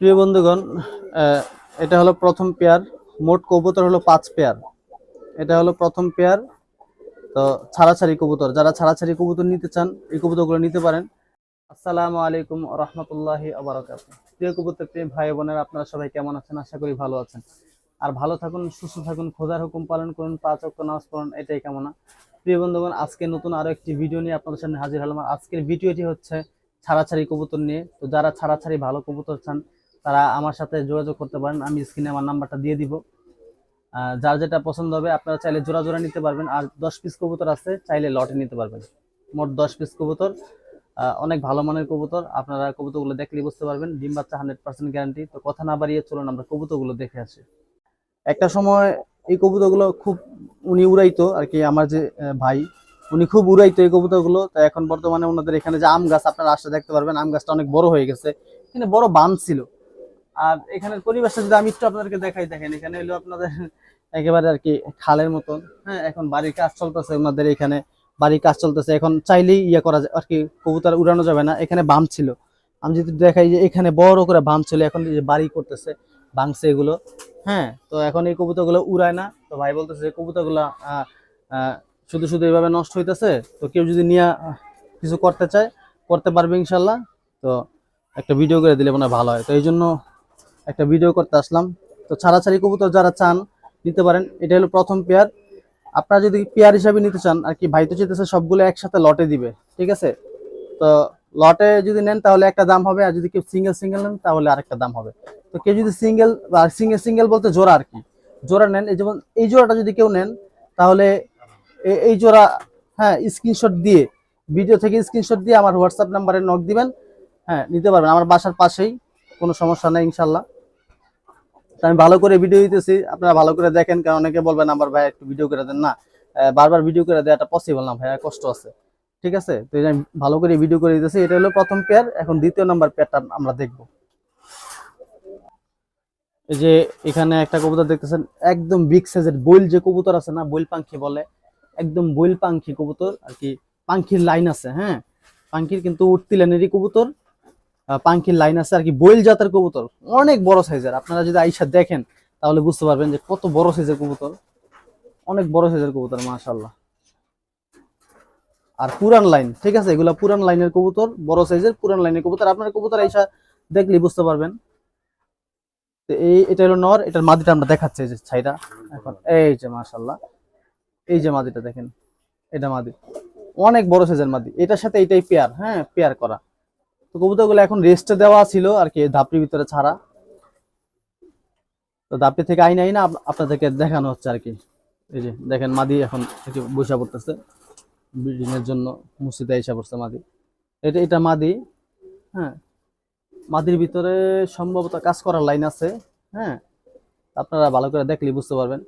প্রিয় বন্ধুগণ এটা হলো প্রথম পেয়ার। মোট কবুতর হলো পাঁচ পেয়ার। এটা হলো প্রথম পেয়ার। তো ছাড়াছাড়ি কবুতর, যারা ছাড়াছাড়ি কবুতর নিতে চান, এই কবুতরগুলো নিতে পারেন। আসসালামু আলাইকুম রহমতুল্লাহি আবরাকাত প্রিয় কবুতর, প্রিয় ভাই বোনের, আপনারা সবাই কেমন আছেন? আশা করি ভালো আছেন। আর ভালো থাকুন, সুস্থ থাকুন, খোদার হুকুম পালন করুন, পাঁচ অক্ট নামাজ পড়ুন, এটাই কামনা। প্রিয় বন্ধুগণ, আজকে নতুন আরও একটি ভিডিও নিয়ে আপনাদের সামনে হাজির হলাম। আজকের ভিডিওটি হচ্ছে ছাড়াছাড়ি কবুতর নিয়ে। তো যারা ছাড়াছাড়ি ভালো কবুতর চান তারা আমার সাথে যোগাযোগ করতে পারেন। আমি স্ক্রিনে আমার নাম্বারটা দিয়ে দিব। যার যেটা পছন্দ হবে, আপনারা চাইলে জোড়া জোড়া নিতে পারবেন। আর দশ পিস কবুতর আছে, চাইলে লটে নিতে পারবেন। মোট দশ পিস কবুতর। অনেক ভালো মানের কবুতর। আপনারা কবুতরগুলো দেখলেই বুঝতে পারবেন। ডিম বাচ্চা হান্ড্রেড পার্সেন্ট গ্যারান্টি তো কথা না বাড়িয়ে চলুন, আমরা কবুতরগুলো দেখে আসি। একটা সময় এই কবুতরগুলো খুব উনি উড়াইতো আর কি, আমার যে ভাই, উনি খুব উড়াইতো এই কবুতরগুলো। তো এখন বর্তমানে ওনাদের এখানে যে আম গাছ, আপনারা আসলে দেখতে পারবেন, আম গাছটা অনেক বড় হয়ে গেছে। এখানে বড় বান ছিল। আর এখানের পরিবেশটা যদি আমি একটু আপনাদেরকে দেখাই, দেখেন এখানে হলো আপনাদের একেবারে আর কি খালের মতন। হ্যাঁ এখন বাড়ির কাজ চলতেছে ওনাদের এখানে, বাড়ির কাজ চলতেছে। এখন চাইলেই ইয়ে করা যায়, আর কি কবুতর উড়ানো যাবে না। এখানে বাম ছিল। আমি যদি দেখাই যে এখানে বড় করে বাম ছিল, এখন যে বাড়ি করতেছে ভাঙছে এগুলো। হ্যাঁ তো এখন এই কবুতরগুলো উড়ায় না। তো ভাই বলতেছে যে কবুতরগুলো শুধু শুধু এইভাবে নষ্ট হইতেছে। তো কেউ যদি নিয়ে কিছু করতে চায়, করতে পারবে ইনশাল্লাহ। তো একটা ভিডিও করে দিলে মনে ভালো হয়। তো এই জন্য একটা ভিডিও করতে আসলাম। তো ছাড়াছাড়ি কবুতর যারা চান, নিতে পারেন। এটা হলো প্রথম পেয়ার আপনারা যদি পেয়ার হিসাবে নিতে চান, আর কি ভাই তো চেতেছে সবগুলো একসাথে লটে দিবে, ঠিক আছে? তো লটে যদি নেন, তাহলে একটা দাম হবে, আর যদি কেউ সিঙ্গেল সিঙ্গেল নেন, তাহলে আরেকটা দাম হবে। তো কেউ যদি সিঙ্গেল বা সিঙ্গেল সিঙ্গেল বলতে জোড়া আর কি। জোড়া নেন, এই যেমন এই জোড়াটা যদি কেউ নেন, তাহলে এই জোড়া হ্যাঁ স্ক্রিনশট দিয়ে ভিডিও থেকে স্ক্রিনশট দিয়ে আমার হোয়াটসঅ্যাপ নাম্বারে নক দিবেন। হ্যাঁ নিতে পারবেন। আমার বাসার পাশেই, কোনো সমস্যা নেই, ইনশাল্লাহ। আমি ভালো করে ভিডিও দিতেছি। আপনারা ভালো করে দেখেন, কারণ অনেকে বলবেন, আমার ভাই একটু ভিডিও করে দেন। না বারবার ভিডিও করে দেওয়াটা পসিবল না, ভাইয়া, কষ্ট আছে। ঠিক আছে? তো আমি ভালো করে ভিডিও করে দিতেছি। এটা হলো প্রথম পেয়ার এখন দ্বিতীয় নাম্বার পেয়ারটা আমরা দেখব। এই যে এখানে একটা কবুতর দেখতেছেন, একদম বিগ সাইজের বইল যে কবুতর আছে না, বইল পাখি বলে, একদম বইল পাখি কবুতর, আর কি পাখির লাইন আছে হ্যাঁ? পাখির কিন্তু উঠতি লাইনেরই কবুতর। পাখির লাইন আছে আর কি, বইল জাতের কবুতর। অনেক বড় সাইজের আপনারা যদি আইসা দেখেন, তাহলে বুঝতে পারবেন যে কত বড় সাইজের কবুতর। অনেক বড় সাইজের কবুতর মাশাল্লাহ আর পুরান লাইন ঠিক আছে? এগুলা পুরান লাইনের কবুতর, বড় সাইজের পুরান লাইনের কবুতর। আপনার কবুতর আইসা দেখলে বুঝতে পারবেন। এই, এটা হলো নর, এটার মাদিটা আমরা দেখাচ্ছি যে ছাইটা। এখন, এই যে মাশাল্লাহ এই যে মাদিটা দেখেন, এটা মাদি। অনেক বড় সাইজের মাদি। এটার সাথে এটাই পেয়ার হ্যাঁ পেয়ার করা। তো কবুতরগুলো এখন রেস্টে দেওয়া ছিল আর কি ধাপড়ির ভিতরে ছাড়া। তো ধাপড়ি থেকে আইনা আইনা আপ- আপনাদেরকে দেখানো হচ্ছে আর কি। এই যে দেখেন মাদি এখন বসে পড়তেছে ব্রিডিং এর জন্য মুসিদা এসে পড়ছে মাদি। এটা এটা মাদি হ্যাঁ। মাদির ভিতরে সম্ভবত কাজ করার লাইন আছে হ্যাঁ। আপনারা ভালো করে দেখলেই বুঝতে পারবেন।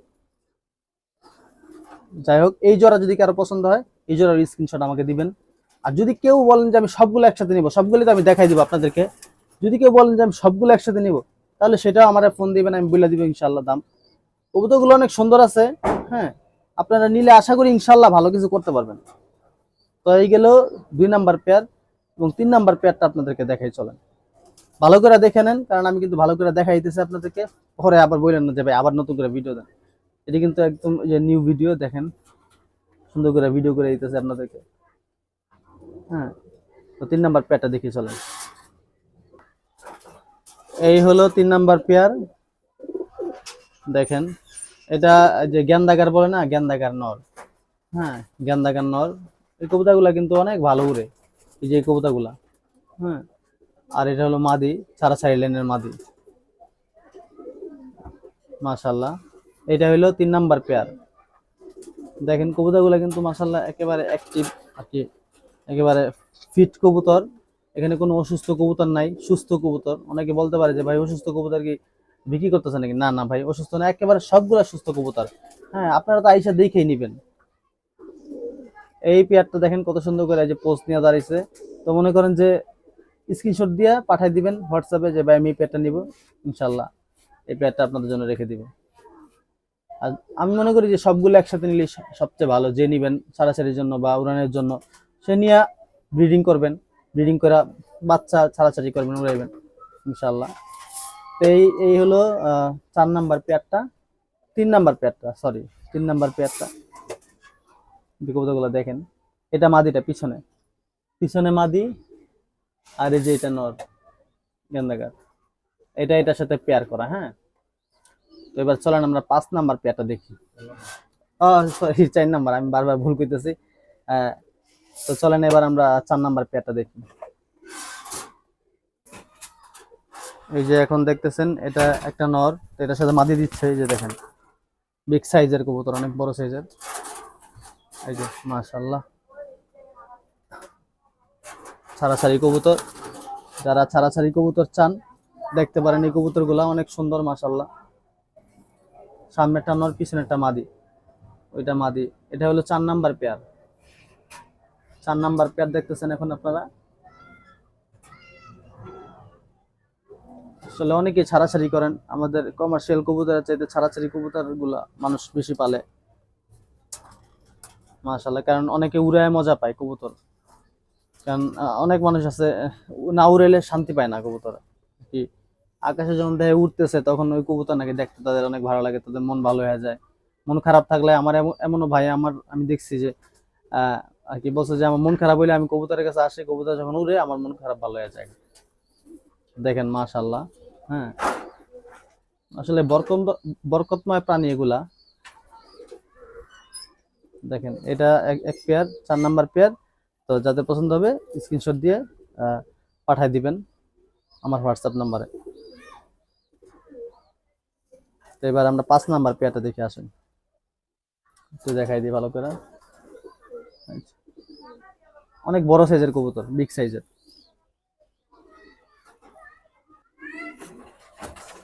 যাই হোক, এই জোড়া যদি কারও পছন্দ হয়, এই জোড়ার স্ক্রিনশট আমাকে দিবেন। আর যদি কেউ বলেন যে আমি সবগুলো একসাথে নিব সবগুলো তো আমি দেখাই দিব আপনাদেরকে। যদি কেউ বলেন যে আমি সবগুলো একসাথে নিব, তাহলে সেটাও আমার ফোন দিবেন, আমি বলে দিব ইনশাল্লাহ দাম। কবুতরগুলো অনেক সুন্দর আছে হ্যাঁ? আপনারা নিলে আশা করি ইনশাল্লাহ ভালো কিছু করতে পারবেন। তো এই গেল দুই নাম্বার পেয়ার এবং তিন নাম্বার পেয়ারটা আপনাদেরকে দেখাই চলেন। ভালো করে দেখে নেন, কারণ আমি কিন্তু ভালো করে দেখাই দিতেছি আপনাদেরকে। পরে আবার বললেন না যে ভাই আবার নতুন করে ভিডিও দেন। এটি কিন্তু একদম যে নিউ ভিডিও দেখেন। সুন্দর করে ভিডিও করে দিতেছে আপনাদেরকে। হ্যাঁ। তো তিন নাম্বার পেয়ারটা দেখিয়ে চলেন। এই হলো তিন নাম্বার পেয়ার। দেখেন এটা যে গেন্দাগার বলে না গেন্দাগার নর হ্যাঁ। গেন্দাগার নর এই কবুতাগুলা কিন্তু অনেক ভালো উড়ে এই যে কবুতাগুলা। হ্যাঁ। আর এটা হলো মাদি সারা সাইড লাইনের মাদি। মাশাল্লাহ এটা হলো তিন নাম্বার পেয়ার। দেখেন কবুতরগুলো কিন্তু মাশাল্লাহ একেবারে অ্যাক্টিভ আর কি একেবারে ফিট কবুতর, এখানে কোনো অসুস্থ কবুতর নাই, সুস্থ কবুতর। অনেকে বলতে পারে যে, ভাই, অসুস্থ কবুতর কি বিক্রি করতেছে নাকি? না না, ভাই, অসুস্থ না, একেবারে সবগুলা সুস্থ কবুতর। হ্যাঁ আপনারা তো আইসা দেখেই নিবেন। এই পেয়ারটা দেখেন কত সুন্দর করে যে পোস্ট নিয়ে দাঁড়িয়েছে। তো মনে করেন যে, স্ক্রিনশট দিয়ে পাঠাই দিবেন হোয়াটসঅ্যাপে যে, ভাই, আমি এই পেয়ারটা নিব, ইনশাল্লাহ এই পেয়ারটা আপনাদের জন্য রেখে দিব। আর আমি মনে করি যে, সবগুলো একসাথে নিলে সবচেয়ে ভালো, যে নিবেন ছাড়াছাড়ির জন্য বা উড়ানের জন্য। সে নিয়ে ব্রিডিং করবেন, ব্রিডিং করে বাচ্চা ছাড়াছাড়ি করবেন, উড়াইবেন ইনশাল্লাহ তো এই এই হলো চার নাম্বার পেয়ারটা, তিন নাম্বার পেয়ারটা সরি তিন নাম্বার পেয়ারটা। কবুতরগুলো দেখেন। এটা মাদিটা, পিছনে। পিছনে মাদি, আর এই যে এটা নর, গেন্দাগার। এটা, এটার সাথে পেয়ার করা হ্যাঁ? তো এবার চলেন আমরা পাঁচ নাম্বার পেয়ারটা দেখি। ও সরি চার নাম্বার, আমি বারবার ভুল করতেছি তো চলেন এবার আমরা চার নাম্বার পেয়ারটা দেখি। এই যে এখন দেখতেছেন, এটা একটা নর এটার সাথে মাদি দিচ্ছে, এই যে দেখেন। বিগ সাইজের কবুতর, অনেক বড় সাইজের এই যে মাশাল্লাহ ছাড়াছাড়ি কবুতর। যারা ছাড়াছাড়ি কবুতর চান, দেখতে পারেন এই কবুতরগুলা অনেক সুন্দর মাশাল্লাহ সামনেরটা নর, পিছনেরটা মাদি। ওইটা মাদি। এটা হলো চার নাম্বার পেয়ার। চার নাম্বার পেয়ার দেখতেছেন এখন আপনারা। আসলে অনেকে ছাড়াছাড়ি করেন। আমাদের কমার্শিয়াল কবুতরের চাইতে ছাড়াছাড়ি কবুতরগুলা মানুষ বেশি পালে। মাশাল্লাহ কারণ অনেকে উড়ায় মজা পায় কবুতর। কারণ অনেক মানুষ আছে না উড়াইলে শান্তি পায় না কবুতর। কি আকাশে যখন দেখে উঠতেছে তখন ওই কবুতর নাকি দেখতে তাদের অনেক ভালো লাগে, তাদের মন ভালো হয়ে যায়। মন খারাপ থাকলে আমার এমন- এমনও ভাই, আমার আমি দেখছি যে আর কি বলছে যে, আমার মন খারাপ হইলে আমি কবুতরের কাছে আসি, কবুতর যখন উড়ে, আমার মন খারাপ, ভালো হয়ে যায়। দেখেন মাশাল্লাহ হ্যাঁ। আসলে বরকত বরকতময় প্রাণী এগুলা। দেখেন, এটা এক- পেয়ার, চার নাম্বার পেয়ার। তো যাদের পছন্দ হবে স্ক্রিনশট দিয়ে পাঠায় দিবেন আমার হোয়াটসঅ্যাপ নাম্বারে। তো এবার আমরা পাঁচ নাম্বার পেয়ারটা দেখে আসেন। একটু দেখাই দিই ভালো করে। অনেক বড় সাইজের কবুতর বিগ সাইজের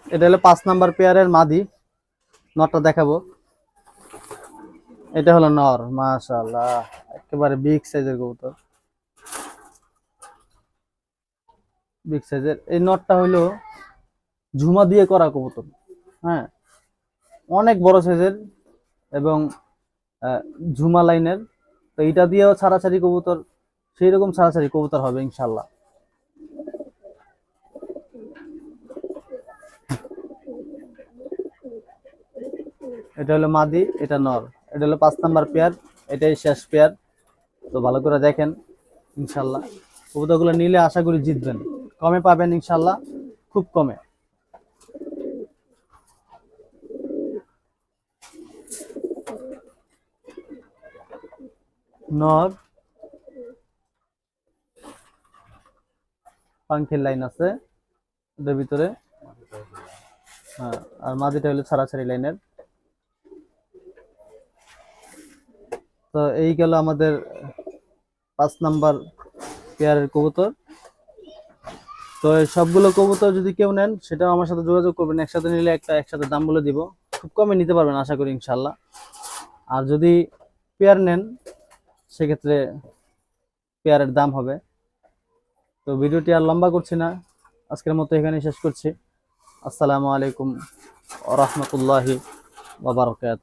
এটা হলো পাঁচ নাম্বার পেয়ারের মাদি। নটটা দেখাবো। এটা হলো নর, মাশাআল্লাহ, একেবারে বিগ সাইজের কবুতর। বিগ সাইজের এই নটটা হলো ঝুমা দিয়ে করা কবুতর হ্যাঁ। অনেক বড় সাইজের এবং ঝুমা লাইনের তো এটা দিয়েও ছাড়াছাড়ি কবুতর সেই রকম ছাড়াছাড়ি কবুতর হবে, ইনশাল্লাহ। এটা হলো মাদি, এটা নর। এটা হলো পাঁচ নাম্বার পেয়ার, এটাই শেষ পেয়ার। তো ভালো করে দেখেন, ইনশাল্লাহ। কবুতরগুলো নিলে আশা করি জিতবেন। কমে পাবেন, ইনশাল্লাহ। খুব কমে। নর পাঙ্খের লাইন আছে এটার ভিতরে। হ্যাঁ আর মাদিটা হলো ছাড়াছাড়ি লাইনের। তো এই গেল আমাদের পাঁচ নাম্বার পেয়ারের কবুতর। তো সবগুলো কবুতর যদি কেউ নেন, সেটাও আমার সাথে যোগাযোগ করবেন। একসাথে নিলে একটা, একসাথে দাম বলে দিব। খুব কমে নিতে পারবেন আশা করি ইনশাল্লাহ আর যদি পেয়ার নেন, সেক্ষেত্রে পেয়ারের দাম হবে। তো ভিডিওটি আর লম্বা করছি না। আজকের মতো এখানে শেষ করছি। আসসালামু আলাইকুম রহমতুল্লাহি বাবরকাত